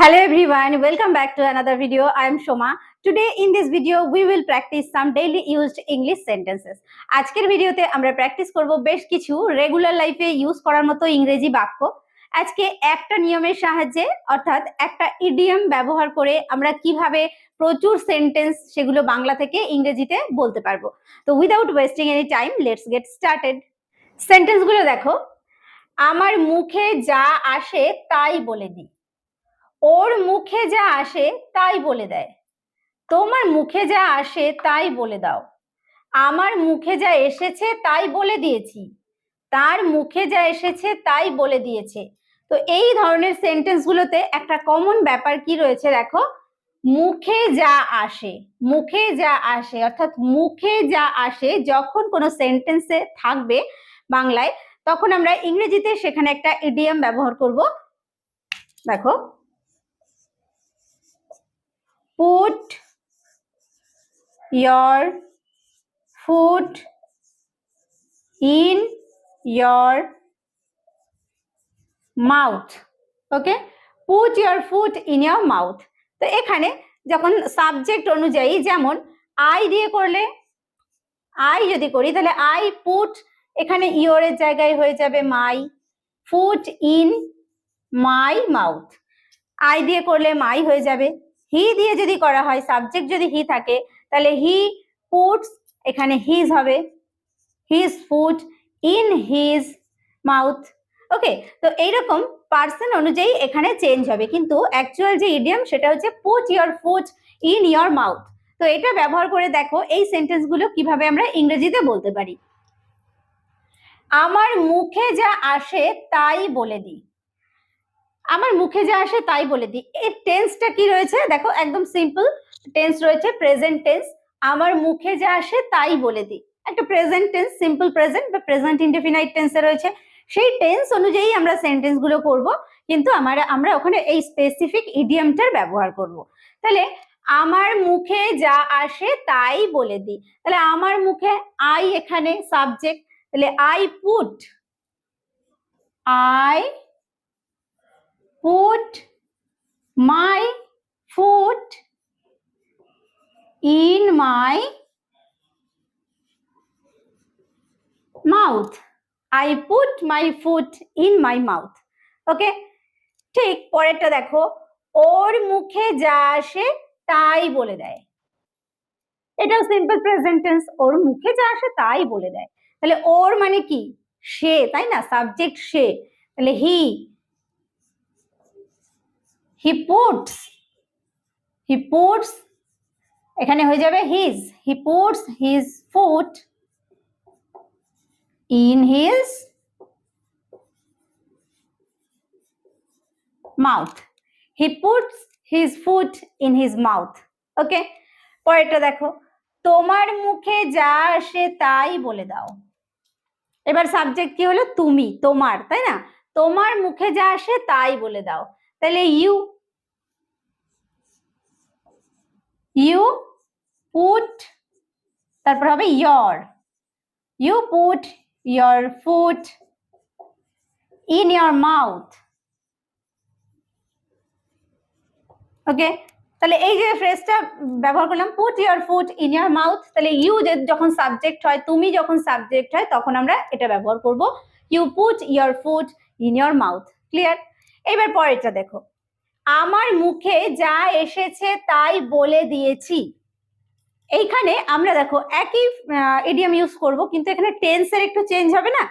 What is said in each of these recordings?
Hello everyone, welcome back to another video. I am Shoma. Today in this video we will practice some daily used English sentences. আজকের ভিডিওতে আমরা practice করব বেশ কিছু regular লাইফে use করার মতো ইংরেজি বাক্য আজকে একটা নিয়মের সাহায্যে অর্থাৎ একটা ইডিয়াম ব্যবহার করে আমরা কীভাবে প্রচুর সেন্টেন্স সেগুলো বাংলা থেকে ইংরেজিতে বলতে পারব তো without wasting any time let's get started সেন্টেন্সগুলো দেখো আমার মুখে যা আসে তাই বলে দিই ওর মুখে যা আসে তাই বলে দেয়। তোমার মুখে যা আসে তাই বলে দাও। আমার মুখে যা এসেছে তাই বলে দিয়েছি। তার মুখে যা এসেছে তাই বলে দিয়েছে। তো এই ধরনের সেন্টেন্স গুলোতে একটা কমন ব্যাপার কি রয়েছে দেখো? মুখে যা আসে, মুখে যা আসে, অর্থাৎ মুখে যা আসে যখন কোনো সেন্টেন্সে থাকবে বাংলায়, তখন আমরা ইংরেজিতে সেখানে একটা ইডিয়াম ব্যবহার করব। দেখো put your foot in your mouth okay put your foot in your mouth তো এখানে যখন সাবজেক্ট অনুযায়ী যেমন আই দিয়ে করলে আই যদি করি, তাহলে আই পুট এখানে ইয়োরের জায়গায় হয়ে যাবে my foot in my mouth I দিয়ে করলে মাই হয়ে যাবে হি দিয়ে যদি করা হয় সাবজেক্ট যদি হি থাকে, তাহলে হি পুটস এখানে হিজ হবে। His food in his mouth okay তো এইরকম পার্সন অনুযায়ী এখানে চেঞ্জ হবে। কিন্তু অ্যাকচুয়াল যে ইডিয়াম সেটা হচ্ছে put your food in your mouth তো এটা ব্যবহার করে দেখো, এই সেন্টেন্সগুলো কীভাবে আমরা ইংরেজিতে বলতে পারি। আমার মুখে যা আসে, তাই বলে দিই। আমার মুখে যা আসে তাই বলে দিই। এই টেন্সটা কি রয়েছে? দেখো, একদম সিম্পল টেন্স রয়েছে প্রেজেন্ট টেন্স আমার মুখে যা আসে তাই বলে দিই। একটা প্রেজেন্ট টেন্স সিম্পল প্রেজেন্ট বা প্রেজেন্ট ইনডেফিনাইট টেন্সে রয়েছে। সেই টেন্স অনুযায়ী আমরা সেন্টেন্সগুলো করব, কিন্তু আমরা আমরা ওখানে এই স্পেসিফিক ইডিয়ামটার ব্যবহার করব। তাহলে, আমার মুখে যা আসে তাই বলে দিই। তাহলে, আমার মুখে আই এখানে সাবজেক্ট তাহলে I put I put my foot in my mouth. I put my foot in my mouth. Okay ঠিক পরেরটা দেখো। ওর মুখে যা আসে, তাই বলে দেয়। এটাও সিম্পল প্রেজেন্টেন্স ওর মুখে যা আসে, তাই বলে দেয়। তাহলে ওর মানে কি? সে, তাই না? সাবজেক্ট সে। তাহলে he he puts he puts এখানে হয়ে যাবে his he puts his foot in his mouth he puts his foot in his mouth okay পরেরটা দেখো। তোমার মুখে যা আসে তাই বলে দাও। এবার সাবজেক্ট কি হলো? তুমি, তোমার, তাই না? তোমার মুখে যা আসে তাই বলে দাও। তাহলে ইউ ইউ পুট তারপর হবে your you put your foot in your mouth okay তাহলে এই যে ফ্রেজটা ব্যবহার করলাম put your foot in your mouth তাহলে ইউ যখন সাবজেক্ট হয়, তুমি যখন সাবজেক্ট হয়, তখন আমরা এটা ব্যবহার করব। You put your foot in your mouth clear এবার পরেরটা দেখো। আমার মুখে যা এসেছে তাই বলে দিয়েছি। এইখানে আমরা দেখো একই এডিয়াম ইউজ করব, কিন্তু এখানে টেন্সের একটু চেঞ্জ হবে না?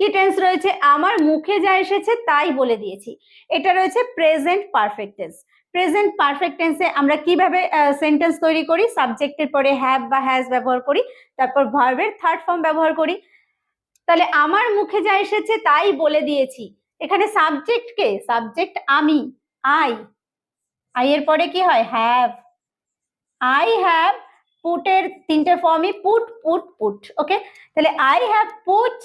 কি টেন্স রয়েছে? আমার মুখে যা এসেছে তাই বলে দিয়েছি। এটা রয়েছে present perfect tense present perfect টেন্সে আমরা কীভাবে সেন্টেন্স তৈরি করি? সাবজেক্টের পরে হ্যাভ বা হ্যাজ ব্যবহার করি, তারপর ভার্বের থার্ড ফর্ম ব্যবহার করি। তাহলে আমার মুখে যা এসেছে তাই বলে দিয়েছি। এখানে সাবজেক্ট কে? সাবজেক্ট আমি। আই আই এর পরে কি হয়? হ্যাভ আই হ্যাভ পুটের তিনটে ফর্মই পুট পুট পুট ওকে তাহলে I have put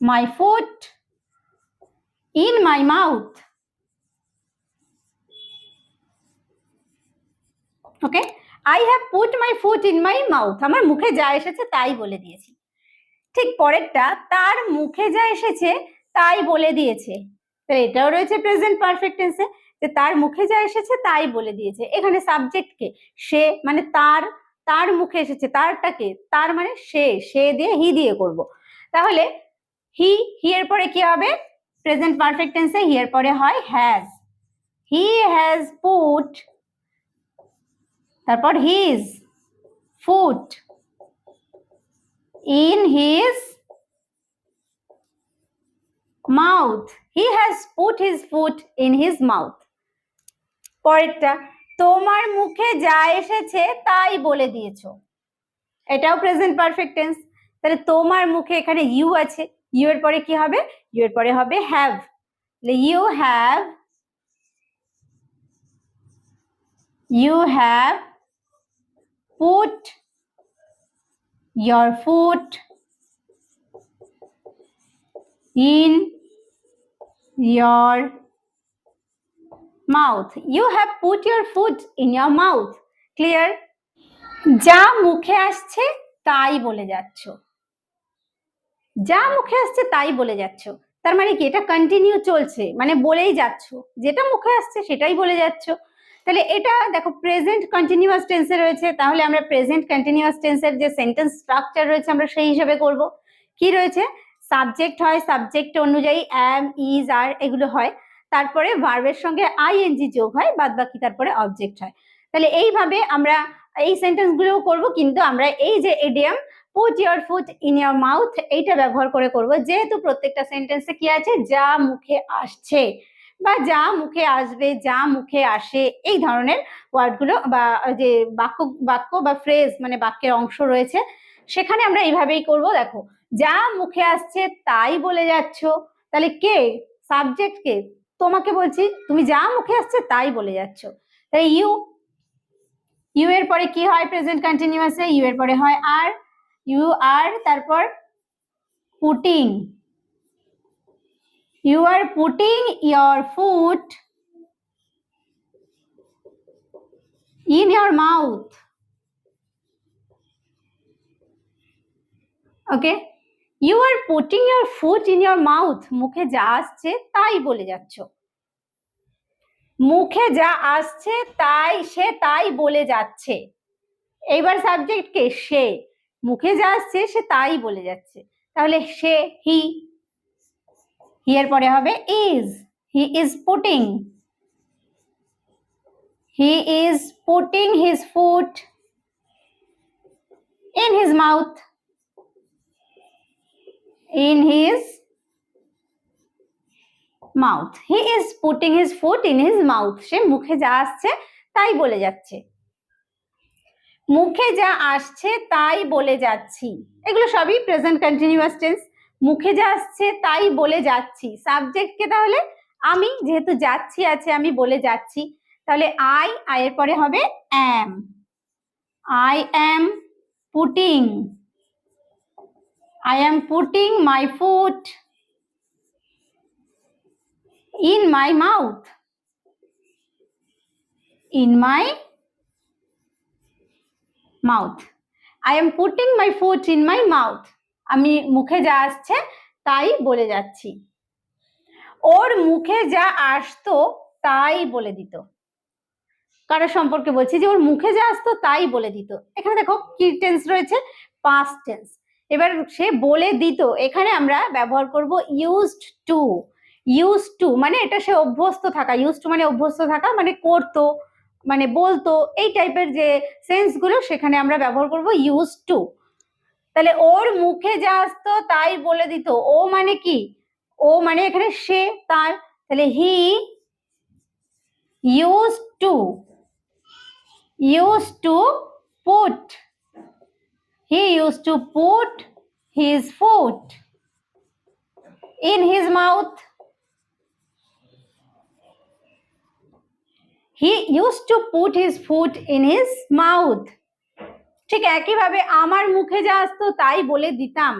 my foot in my mouth okay I have put my foot in my mouth আমার মুখে যা এসেছে তাই বলে দিয়েছি। ঠিক পরেরটা, তার মুখে যা এসেছে তাই বলে দিয়েছে। তাহলে এটাও রয়েছে প্রেজেন্ট পারফেক্ট টেন্সে যে তার মুখে যা এসেছে তাই বলে দিয়েছে। এখানে সাবজেক্টকে সে মানে তার তার মুখে এসেছে, তারটাকে, তার মানে সে সে দিয়ে হি দিয়ে করব। তাহলে হি হি এর পরে কি হবে? প্রেজেন্ট পারফেক্ট টেন্সে হি এর পরে হয় হ্যাজ হি হ্যাজ পুট তারপর his foot in his mouth he has put his foot in his mouth পরেরটা, তোমার মুখে যা এসেছে তাই বলে দিয়েছ। এটাও প্রেজেন্ট পারফেক্ট টেন্স তাহলে তোমার মুখে এখানে ইউ আছে। ইউ এর পরে কি হবে? ইউ এর পরে হবে have you have you have put your foot in your mouth. You have put your foot in your mouth. Clear? যা মুখে আসছে, তাই বলে যাচ্ছ। যা মুখে আসছে, তাই বলে যাচ্ছ। তার মানে কি? এটা কন্টিনিউ চলছে। মানে বলেই যাচ্ছ। যেটা মুখে আসছে, সেটাই বলে যাচ্ছ। তাহলে এটা দেখো প্রেজেন্ট কন্টিনিউয়াস টেন্সে রয়েছে। তাহলে আমরা প্রেজেন্ট কন্টিনিউয়াস টেন্সের যে সেন্টেন্স স্ট্রাকচার রয়েছে, আমরা সেই হিসেবে করব। কি রয়েছে? সাবজেক্ট হয় সাবজেক্ট অনুযায়ী অ্যাম ইজ আর এগুলো হয়। তারপরে ভার্বের সঙ্গে আইএনজি যোগ হয় বাদ বাকি তারপরে অবজেক্ট হয়। তাহলে এইভাবে আমরা এই সেন্টেন্স গুলোও করব, কিন্তু আমরা এই যে idiom put your foot in your mouth এইটা ব্যবহার করে করব। যেহেতু প্রত্যেকটা সেন্টেন্সে কি আছে? যা মুখে আসছে বা যা মুখে আসবে, যা মুখে আসে, এই ধরনের ওয়ার্ডগুলো বা যে বাক্য বাক্য বা ফ্রেজ মানে বাক্যের অংশ রয়েছে। সেখানে আমরা এইভাবেই করব, দেখো। যা মুখে আসছে তাই বলে যাচ্ছ। তাহলে কে? সাবজেক্ট কে? তোমাকে বলছি, তুমি যা মুখে আসছে তাই বলে যাচ্ছ। তাই ইউ ইউ এর পরে কি হয় প্রেজেন্ট কন্টিনিউয়াসে ইউ এর পরে হয় আর। ইউ আর তারপর putting you are putting your foot in your mouth okay? You are putting your foot in your mouth. মুখে যা আসছে, তাই বলে যাচ্ছ। মুখে যা আসছে, তাই, সে তাই বলে যাচ্ছে। এইবার সাবজেক্ট কে, সে। মুখে যা আসছে, সে তাই বলে যাচ্ছে। তাহলে সে হি হিয়ার পরে হবে is he is putting he is putting his foot in his mouth in his mouth he is putting his foot in his mouth সে মুখে যা আসছে, তাই বলে যাচ্ছে। মুখে যা আসছে, তাই বলে যাচ্ছি। এগুলো সবই প্রেজেন্ট কন্টিনিউয়াস টেন্স মুখে যা আসছে, তাই বলে যাচ্ছি। সাবজেক্টকে তাহলে? আমি যেহেতু যাচ্ছি, আছে, আমি বলে যাচ্ছি। তাহলে আই আয়ের পরে হবে am I am putting I am putting my foot in my mouth in my mouth I am putting my foot in my mouth আমি মুখে যা আসছে, তাই বলে যাচ্ছি। ওর মুখে যা আসতো, তাই বলে দিত। কারও সম্পর্কে বলছি যে, ওর মুখে যা আসতো, তাই বলে দিত। এখানে দেখো, কি টেন্স রয়েছে? পাস্ট টেন্স এবার সে বলে দিত, এখানে আমরা ব্যবহার করব ইউজড টু ইউজ টু মানে এটা সে অভ্যস্ত থাকা ইউজ টু মানে অভ্যস্ত থাকা মানে করতো মানে বলতো, এই টাইপের যে সেন্সগুলো সেখানে আমরা ব্যবহার করব ইউজ টু তাহলে ওর মুখে যা আসতো তাই বলে দিত, ও মানে কি? ও মানে এখানে সে, তার। তাহলে he use to use to put he use to put his foot in his mouth he use to put his foot in his mouth ঠিক একইভাবে আমার মুখে যা আসতো, তাই বলে দিতাম।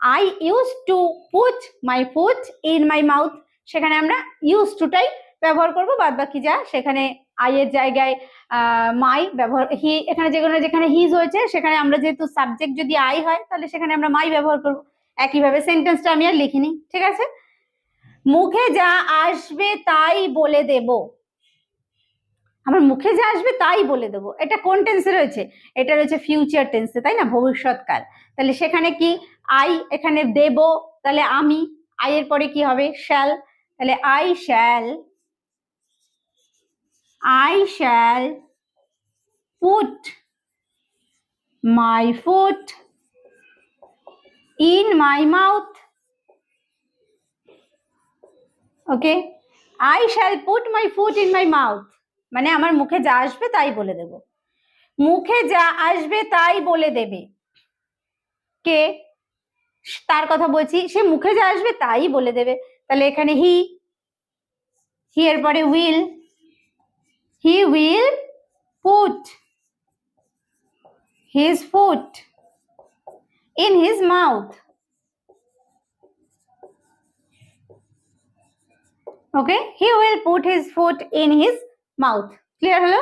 I use to put my foot in my mouth সেখানে আমরা ইউজ টুটাই ব্যবহার করব বাদ বাকি যা সেখানে আই এর জায়গায় মাই ব্যবহার, হি, এখানে যেগুলো যেখানে হিজ হয়েছে, সেখানে আমরা যেহেতু সাবজেক্ট যদি আই হয়, তাহলে সেখানে আমরা মাই ব্যবহার করব। একইভাবে সেন্টেন্সটা আমি আর লিখিনি, ঠিক আছে? মুখে যা আসবে তাই বলে দেব। আমার মুখে যা আসবে তাই বলে দেবো। এটা কোন টেন্সে রয়েছে? এটা রয়েছে ফিউচার টেন্সে তাই না? ভবিষ্যৎকাল। তাহলে সেখানে কি? আই এখানে দেব, তাহলে আমি। আই এর পরে কি হবে? শ্যাল তাহলে I shall I shall put my foot in my mouth okay I shall put my foot in my mouth মানে আমার মুখে যা আসবে তাই বলে দেব। মুখে যা আসবে তাই বলে দেবে। কে? তার কথা বলছি, সে মুখে যা আসবে তাই বলে দেবে। তাহলে এখানে হি হি এর পরে will he will put his foot in his mouth okay he will put his foot in his mouth clear হলো?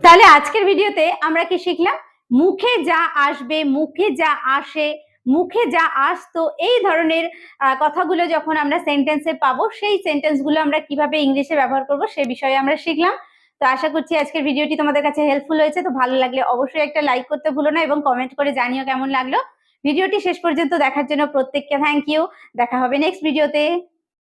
তাহলে আজকের ভিডিওতে আমরা কি শিখলাম? মুখে যা আসবে, মুখে যা আসে, মুখে যা আসতো, এই ধরনের কথাগুলো যখন আমরা সেন্টেন্সে পাবো, সেই সেন্টেন্সগুলো আমরা কীভাবে ইংলিশে ব্যবহার করব সে বিষয়ে আমরা শিখলাম। তো আশা করছি আজকের ভিডিওটি তোমাদের কাছে হেল্পফুল হয়েছে। তো ভালো লাগলে অবশ্যই একটা লাইক করতে ভুলো না এবং কমেন্ট করে জানিও কেমন লাগল। ভিডিওটি শেষ পর্যন্ত দেখার জন্য প্রত্যেককে থ্যাংক ইউ দেখা হবে নেক্সট ভিডিওতে